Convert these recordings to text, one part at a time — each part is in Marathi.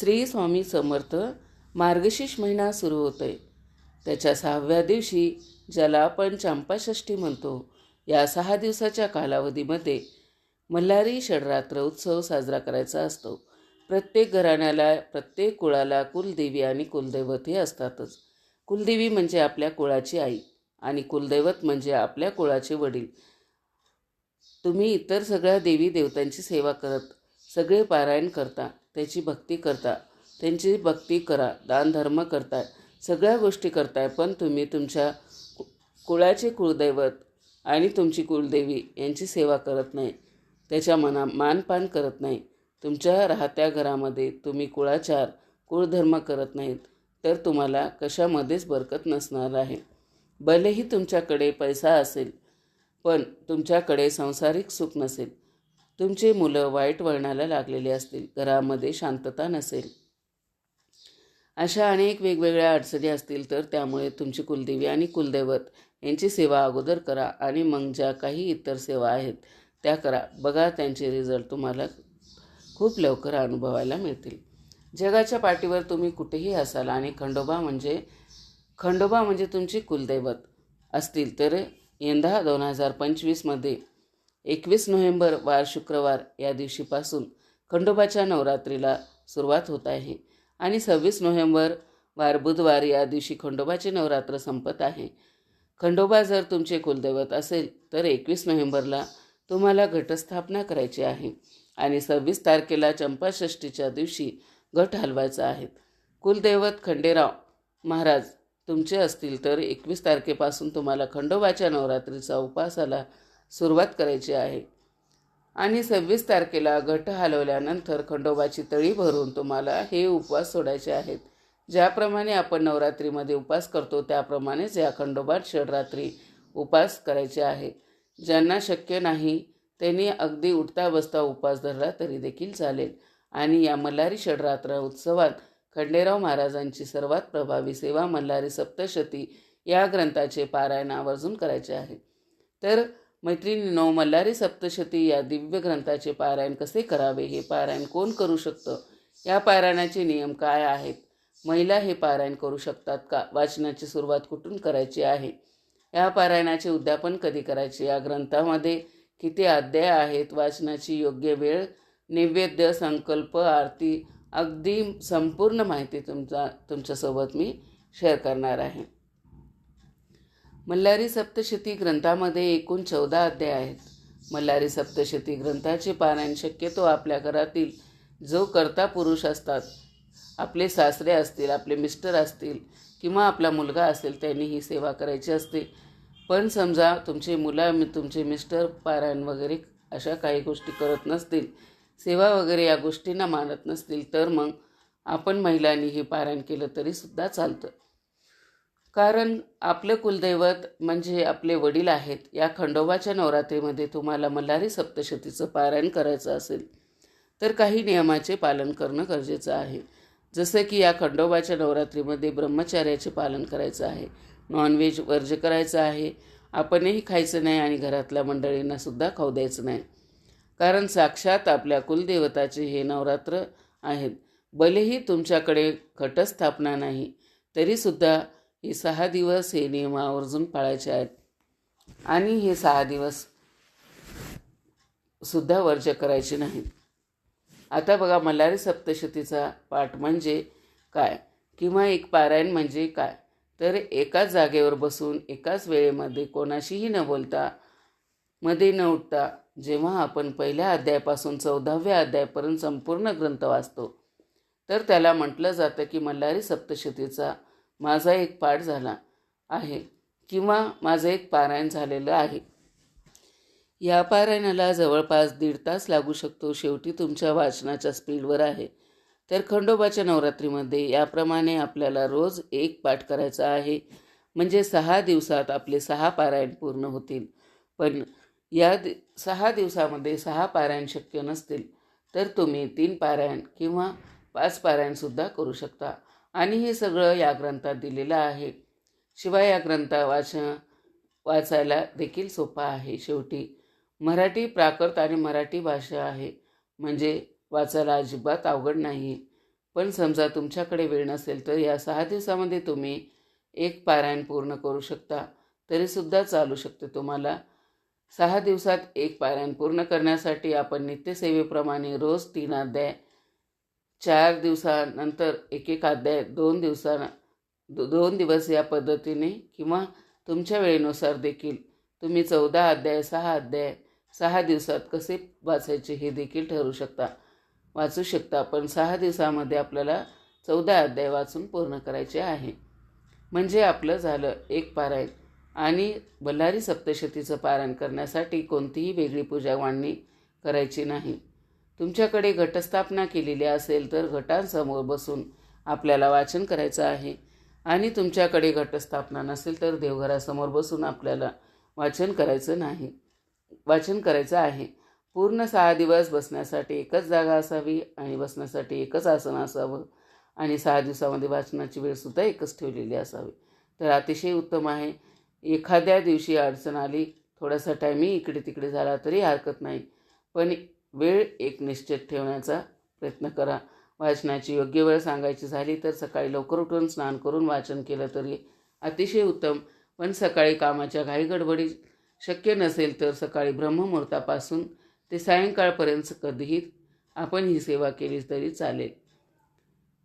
श्री स्वामी समर्थ मार्गशीर्ष महिना सुरू होतोय. त्याच्या सहाव्या दिवशी ज्याला आपण चांपाषष्ठी म्हणतो या सहा दिवसाच्या कालावधीमध्ये मल्हारी षडरात्र उत्सव साजरा करायचा असतो. प्रत्येक घराण्याला प्रत्येक कुळाला कुलदेवी आणि कुलदैवत हे असतातच. कुलदेवी म्हणजे आपल्या कुळाची आई आणि कुलदैवत म्हणजे आपल्या कुळाचे वडील. तुम्ही इतर सगळ्या देवी देवतांची सेवा करत सगळे पारायण करता. त्याची भक्ती करता. त्यांची भक्ती करा दानधर्म करताय. सगळ्या गोष्टी करताय पण तुम्ही तुमच्या कु- कुळाचे कुळदैवत आणि तुमची कुलदेवी यांची सेवा करत नाही. त्याच्या मना मानपान करत नाही. तुमच्या राहत्या घरामध्ये तुम्ही कुळाचार कुळधर्म करत नाहीत तर तुम्हाला कशामध्येच बरकत नसणार आहे. भलेही तुमच्याकडे पैसा असेल पण तुमच्याकडे संसारिक सुख नसेल तुमचे मुलं वाईट वळणाला लागलेले असतील घरामध्ये शांतता नसेल. अशा अनेक वेगवेगळ्या अडचणी असतील तर त्यामुळे तुमची कुलदेवी आणि कुलदैवत यांची सेवा अगोदर करा आणि मग ज्या काही इतर सेवा आहेत त्या करा. बघा त्यांचे रिझल्ट तुम्हाला खूप लवकर अनुभवायला मिळतील. जगाच्या पाठीवर तुम्ही कुठेही असाल आणि खंडोबा म्हणजे खंडोबा म्हणजे तुमची कुलदैवत असतील तर यंदा दोन हजार पंचवीसमध्ये एकवीस नोव्हेंबर वार शुक्रवार या दिवशीपासून खंडोबाच्या नवरात्रीला सुरुवात होत आहे आणि सव्वीस नोव्हेंबर वार बुधवार या दिवशी खंडोबाचे नवरात्र संपत आहे. खंडोबा जर तुमचे कुलदैवत असेल तर एकवीस नोव्हेंबरला तुम्हाला घटस्थापना करायची आहे आणि सव्वीस तारखेला चंपाषष्टीच्या दिवशी घट हलवायचा आहे. कुलदैवत खंडेराव महाराज तुमचे असतील तर एकवीस तारखेपासून तुम्हाला खंडोबाच्या नवरात्रीचा उपासाला सुरुवात करायची आहे. आणि सव्वीस तारखेला घट हलवल्यानंतर खंडोबाची तळी भरून तुम्हाला हे उपवास सोडायचे आहेत. ज्याप्रमाणे आपण नवरात्रीमध्ये उपास करतो त्याप्रमाणेच या खंडोबात षडरात्री उपास करायचे आहे. ज्यांना शक्य नाही त्यांनी अगदी उठता बसता उपास धरला तरी देखील चालेल. आणि या मल्हारी षडरात्र उत्सवात खंडेराव महाराजांची सर्वात प्रभावी सेवा मल्हारी सप्तशती या ग्रंथाचे पारायण आवर्जून करायचे आहे. तर मैत्रिणीनो मल्हारी सप्तशती या दिव्य ग्रंथाचे पारायण कसे करावे हे पारायण कोण करू शकतं? या पारायणाचे नियम काय आहेत? महिला हे पारायण करू शकतात का? वाचनाची सुरुवात कुठून करायची आहे? या पारायणाचे उद्यापन कधी करायचे? या ग्रंथामध्ये किती अध्याय आहेत? वाचनाची योग्य वेळ नैवेद्य संकल्प आरती अगदी संपूर्ण माहिती तुमचा तुमच्यासोबत मी शेअर करणार आहे. मल्हारी सप्तशती ग्रंथामध्ये एकूण चौदा अध्याय आहेत. मल्हारी सप्तशती ग्रंथाचे पारायण शक्यतो आपल्या घरातील जो कर्ता पुरुष असतात आपले सासरे असतील आपले मिस्टर असतील किंवा आपला मुलगा असेल त्यांनी ही सेवा करायची असते. पण समजा तुमचे मुलं तुमचे मिस्टर पारायण वगैरे अशा काही गोष्टी करत नसतील सेवा वगैरे या गोष्टींना मानत नसतील तर मग आपण महिलांनी हे पारायण केलं तरीसुद्धा चालतं. कारण आपलं कुलदैवत म्हणजे आपले वडील आहेत या खंडोबाच्या नवरात्रीमध्ये तुम्हाला मल्हारी सप्तशतीचं पारायण करायचं असेल तर काही नियमाचे पालन करणं गरजेचं आहे. जसं की या खंडोबाच्या नवरात्रीमध्ये ब्रह्मचार्याचे पालन करायचं आहे नॉनव्हेज वर्ज करायचं आहे आपणही खायचं नाही आणि घरातल्या मंडळींना सुद्धा खाऊ द्यायचं नाही. कारण साक्षात आपल्या कुलदेवताचे हे नवरात्र आहेत. भलेही तुमच्याकडे घटस्थापना नाही तरीसुद्धा हे सहा दिवस हे नियम आवर्जून पाळायचे आहेत. आणि हे सहा दिवस सुद्धा वर्ज करायचे नाहीत. आता बघा मल्हारी सप्तशतीचा पाठ म्हणजे काय? किंवा एक पारायण म्हणजे काय? तर एकाच जागेवर बसून एकाच वेळेमध्ये कोणाशीही न बोलता मध्ये न उठता जेव्हा आपण पहिल्या अध्यायापासून चौदाव्या अध्यायापर्यंत संपूर्ण ग्रंथ वाचतो तर त्याला म्हटलं जातं की मल्हारी सप्तशतीचा माझा एक पाठ झाला आहे किंवा माझं एक पारायण झालेलं आहे. या पारायणाला जवळपास दीड तास लागू शकतो. शेवटी तुमच्या वाचनाच्या स्पीडवर आहे. तर खंडोबाच्या नवरात्रीमध्ये याप्रमाणे आपल्याला रोज एक पाठ करायचा आहे. म्हणजे सहा दिवसात आपले सहा पारायण पूर्ण होतील. पण या दि सहा दिवसामध्ये सहा पारायण शक्य नसतील तर तुम्ही तीन पारायण किंवा पाच पारायणसुद्धा करू शकता. आणि हे सगळं या ग्रंथात दिलेलं आहे. शिवाय या ग्रंथ वाच वाचायला देखील सोपा आहे. शेवटी मराठी प्राकृत आणि मराठी भाषा आहे. म्हणजे वाचायला अजिबात अवघड नाही पण समजा तुमच्याकडे वेळ नसेल तर या सहा दिवसामध्ये तुम्ही एक पारायण पूर्ण करू शकता. तरीसुद्धा चालू शकते तुम्हाला. सहा दिवसात एक पारायण पूर्ण करण्यासाठी आपण नित्यसेवेप्रमाणे रोज तीन अध्याय चार दिवसानंतर एक एक अध्याय दोन दिवसां दो दोन दिवस या पद्धतीने किंवा तुमच्या वेळेनुसार देखील तुम्ही चौदा अध्याय सहा अध्याय सहा दिवसात कसे वाचायचे हे देखील ठरवू शकता. वाचू शकता पण सहा दिवसामध्ये आपल्याला चौदा अध्याय वाचून पूर्ण करायचे आहे. म्हणजे आपलं झालं एक पारायण. आणि बल्लारी सप्तशतीचं पारायण करण्यासाठी कोणतीही वेगळी पूजा मांडणी करायची नाही. तुमच्याकडे घटस्थापना केलेली असेल तर घटांसमोर बसून आपल्याला वाचन करायचं आहे. आणि तुमच्याकडे घटस्थापना नसेल तर देवघरासमोर बसून आपल्याला वाचन करायचं नाही. वाचन करायचं आहे. पूर्ण सहा दिवस बसण्यासाठी एकच जागा असावी आणि बसण्यासाठी एकच आसन असावं. आणि सहा दिवसामध्ये वाचनाची वेळसुद्धा एकच ठेवलेली असावी. तर अतिशय उत्तम आहे. एखाद्या दिवशी अडचण आली थोडासा टायमिंग इकडे तिकडे झाला तरी हरकत नाही. पण वेळ एक निश्चित ठेवण्याचा प्रयत्न करा. वाचनाची योग्य वेळ सांगायची झाली तर सकाळी लवकर उठून स्नान करून वाचन केलं तरी अतिशय उत्तम. पण सकाळी कामाच्या घाई गडबडी शक्य नसेल तर सकाळी ब्रह्ममुहूर्तापासून ते सायंकाळपर्यंत कधीही आपण ही सेवा केली तरी चालेल.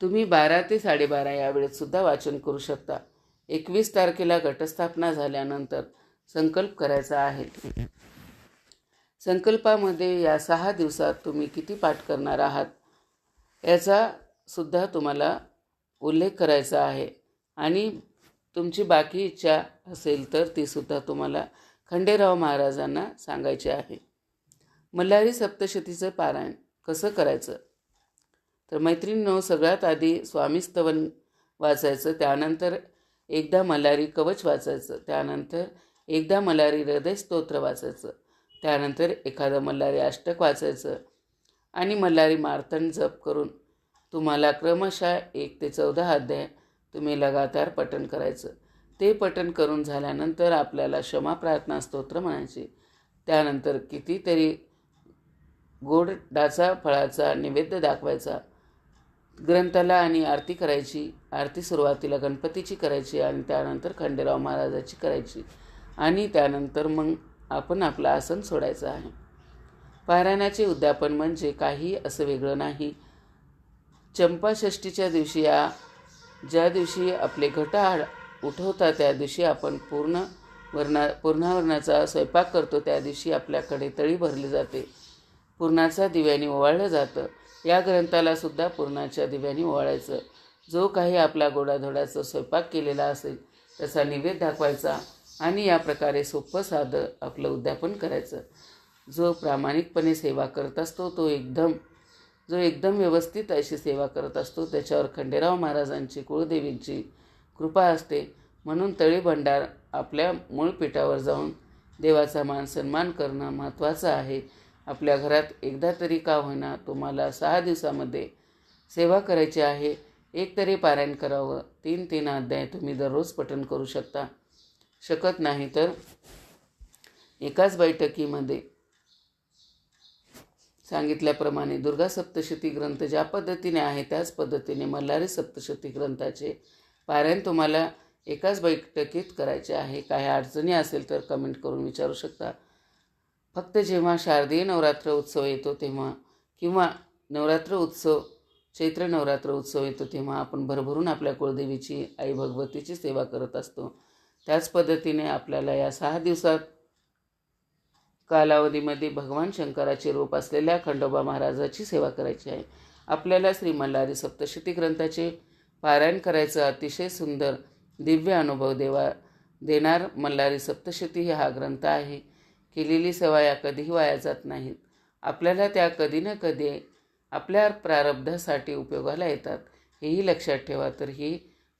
तुम्ही बारा ते साडेबारा या वेळेतसुद्धा वाचन करू शकता. एकवीस तारखेला घटस्थापना झाल्यानंतर संकल्प करायचा आहे. संकल्पामध्ये या सहा दिवसात तुम्ही किती पाठ करणार आहात? याचा सुद्धा तुम्हाला उल्लेख करायचा आहे. आणि तुमची बाकी इच्छा असेल तर तीसुद्धा तुम्हाला खंडेराव महाराजांना सांगायची आहे. मल्हारी सप्तशतीचं पारायण कसं करायचं? तर मैत्रिणींनो सगळ्यात आधी स्वामीस्तवन वाचायचं त्यानंतर एकदा मल्हारी कवच वाचायचं त्यानंतर एकदा मल्हारी हृदयस्तोत्र वाचायचं. त्यानंतर एखादं मल्हारी अष्टक वाचायचं आणि मल्हारी मार्तंड जप करून तुम्हाला क्रमशः एक ते चौदा अध्याय तुम्ही लगातार पठण करायचं. ते पठण करून झाल्यानंतर आपल्याला क्षमा प्रार्थना स्तोत्र म्हणायचे. त्यानंतर कितीतरी गोड डाचा फळाचा नैवेद्य दाखवायचा. ग्रंथाला आणि आरती करायची. आरती सुरुवातीला गणपतीची करायची आणि त्यानंतर खंडेराव महाराजाची करायची. आणि त्यानंतर मग आपण आपलं आसन सोडायचं आहे. पारायणाचे उद्यापन म्हणजे काही असं वेगळं नाही. चंपाषष्टीच्या दिवशी या ज्या दिवशी आपले घटाळ उठवतात त्या दिवशी आपण पूर्ण वर्णा पूर्णावरणाचा स्वयंपाक करतो त्या दिवशी आपल्याकडे तळी भरली जाते. पूर्णाचा दिव्याने ओवाळलं जातं. या ग्रंथाला सुद्धा पूर्णाच्या दिव्याने ओवाळायचं. जो काही आपला गोडाधोडाचा स्वयंपाक केलेला असेल त्याचा निवेद दाखवायचा. आणि या प्रकारे सोपं साधं आपलं उद्यापन करायचं. जो प्रामाणिकपणे सेवा करत असतो तो एकदम जो एकदम व्यवस्थित अशी सेवा करत असतो त्याच्यावर खंडेराव महाराजांची कुळदेवींची कृपा असते. म्हणून तळी भंडार आपल्या मूळ पीठावर जाऊन देवाचा मान सन्मान करणं महत्त्वाचं आहे. आपल्या घरात एकदा तरी का होईना तुम्हाला सहा दिवसामध्ये सेवा करायची आहे. एक तरी पारायण करावं. तीन तीन अध्याय तुम्ही दररोज पठण करू शकता. शकत नाही तर एकाच बैठकीमध्ये सांगितल्याप्रमाणे दुर्गा सप्तशती ग्रंथ ज्या पद्धतीने आहे त्याच पद्धतीने मल्हारी सप्तशती ग्रंथाचे पारायण तुम्हाला एकाच बैठकीत करायचे आहे. काही अडचणी असेल तर कमेंट करून विचारू शकता. फक्त जेव्हा शारदीय नवरात्र उत्सव येतो तेव्हा किंवा नवरात्र उत्सव चैत्र नवरात्र उत्सव येतो तेव्हा आपण भरभरून आपल्या कुळदेवीची आई भगवतीची सेवा करत असतो. त्याच पद्धतीने आपल्याला या सहा दिवसात कालावधीमध्ये भगवान शंकराचे रूप असलेल्या खंडोबा महाराजाची सेवा करायची आहे. आपल्याला श्री मल्हारी सप्तशती ग्रंथाचे पारायण करायचं अतिशय सुंदर दिव्य अनुभव देवा देणार मल्हारी सप्तशती हा ग्रंथ आहे. केलेली सेवा या कधीही वाया जात नाहीत. आपल्याला त्या कधी ना कधी आपल्या प्रारब्धासाठी उपयोगाला येतात. हेही लक्षात ठेवा तर ही